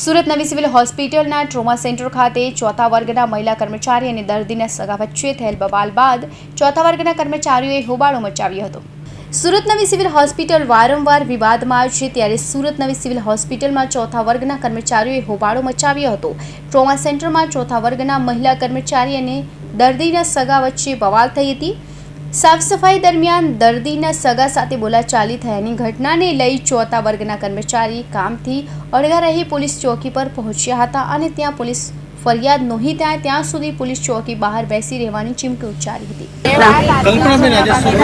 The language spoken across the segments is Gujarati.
સુરત નવી સિવિલ હોસ્પિટલના ટ્રોમા સેન્ટર ખાતે ચોથા વર્ગના મહિલા કર્મચારી અને દર્દીના સગા વચ્ચે થયેલ બવાલ બાદ ચોથા વર્ગના કર્મચારીઓએ હોબાળો મચાવ્યો હતો. સુરત નવી સિવિલ હોસ્પિટલ વારંવાર વિવાદમાં છે ત્યારે સુરત નવી સિવિલ હોસ્પિટલમાં ચોથા વર્ગના કર્મચારીઓએ હોબાળો મચાવ્યો હતો. ટ્રોમા સેન્ટરમાં ચોથા વર્ગના મહિલા કર્મચારી અને દર્દીના સગા વચ્ચે બવાલ થઈ હતી. સાફ સફાઈ દરમિયાન દર્દીના સગા સાથે બોલાચાલી થયાની ઘટનાને લઈ ચોથા વર્ગના કર્મચારી કામથી અળગા રહી પોલીસ ચોકી પર પહોંચ્યા હતા અને ત્યાં પોલીસ ફરિયાદ નોંધી ત્યાં ત્યાં સુધી પોલીસ ચોકી બહાર બેસી રહેવાની ચીમકી ઉચ્ચારી હતી કલ્પનાબેન આજે શું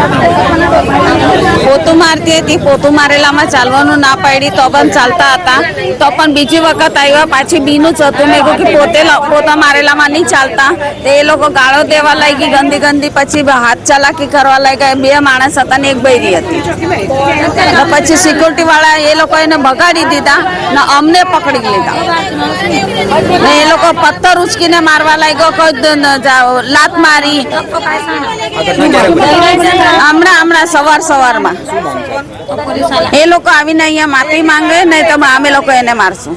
પોતું મારતી હતી પોતું મારેલામાં ચાલવાનું ના પાડી તો પણ ચાલતા હતા. તો પણ બીજી વખત આવ્યા પાછી બીનું જ હતું. મેં કીધું કે પોતે પોતા મારેલામાં નહીં ચાલતા. તે એ લોકો ગાળો દેવા લાગી ગંદી ગંદી પછી હાથ ચાલાકી કરવા લાગ્યા. બે માણસ હતા ને એક બૈરી હતી. પછી સિક્યુરિટી વાળા એ લોકો એને ભગાડી દીધા ને અમને પકડી લીધા. ને એ લોકો પથ્થર ઉચકીને મારવા લાગ્યો કોઈ લાત મારી. હમણાં હમણાં સવાર સવારમાં. એ લોકો આવીને અહીંયા માફી માંગે નહીં તો અમે લોકો એને મારશું.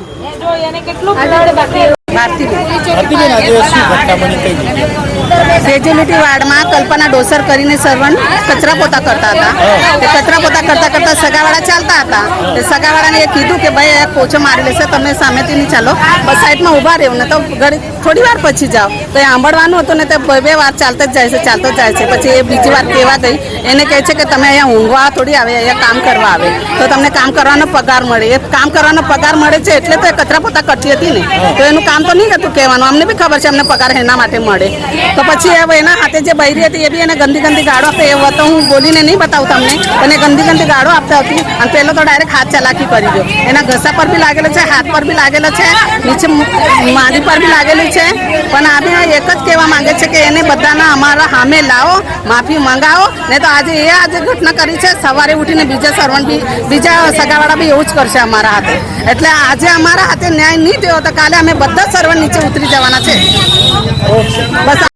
ભારતીબેન આજે શું ઘટના બની કઈ જગ્યાએ? સેજ્યુલિટી વાર્ડમાં કલ્પના ડોસર કરીને સર્વન કચરા પોતા કરતા હતા. તે કચરા પોતા કરતા કરતા સગાવાળા ચાલતા હતા. તે સગાવાળાને એ કીધું કે ભાઈ પોછો મારી લેશે તમે સામેથી નહીં ચાલો. બસ સાઈડમાં ઊભા રહેવું ને તો ઘડી થોડી વાર પછી જાઓ. તો એ સાંભળવાનું હતું ને તે બે બે વાર ચાલતા જ જાય છે ચાલતો જ જાય છે. પછી એ બીજી વાર કહેવા ગઈ? એને કહે છે કે તમે અહીંયા ઊંઘવા થોડી આવે અહીંયા કામ કરવા આવે. તો તમને કામ કરવાનો પગાર મળે. એ કામ કરવાનો પગાર મળે છે એટલે તો એ કચરા પોતા કરતી હતી ને. તો એનું કામ તો નહીં હતું કહેવાનું. અમને બી ખબર છે અમને પગાર એના માટે મળે. તો પછી એના હાથે જે બૈરી હતી એ બી એને ગંદી ગંદી ગાળો આપે, એવું તો હું બોલીને નહીં બતાવું તમને એને ગંદી ગંદી ગાળો આપતા હતી. અને પેલો તો ડાયરેક્ટ હાથ ચલાકી કરી દો એના ઘસા પર બી લાગેલો છે, હાથ પર બી લાગેલો છે, નીચે મારી પર બી લાગેલી છે. પણ આ બી એક જ કહેવા માંગે છે કે એને બધાના અમારા સામે લાવો, માફી મંગાવો ને તો આજે એ આજે ઘટના કરી છે, સવારે ઉઠીને બીજા સર્વન્ટ બી, બીજા સગાવાળા બી એવું જ કરશે અમારા હાથે. એટલે આજે અમારા હાથે ન્યાય નહીં થયો, તો કાલે અમે બધા સર્વન્ટ નીચે ઉતરી જવાના છે. બસ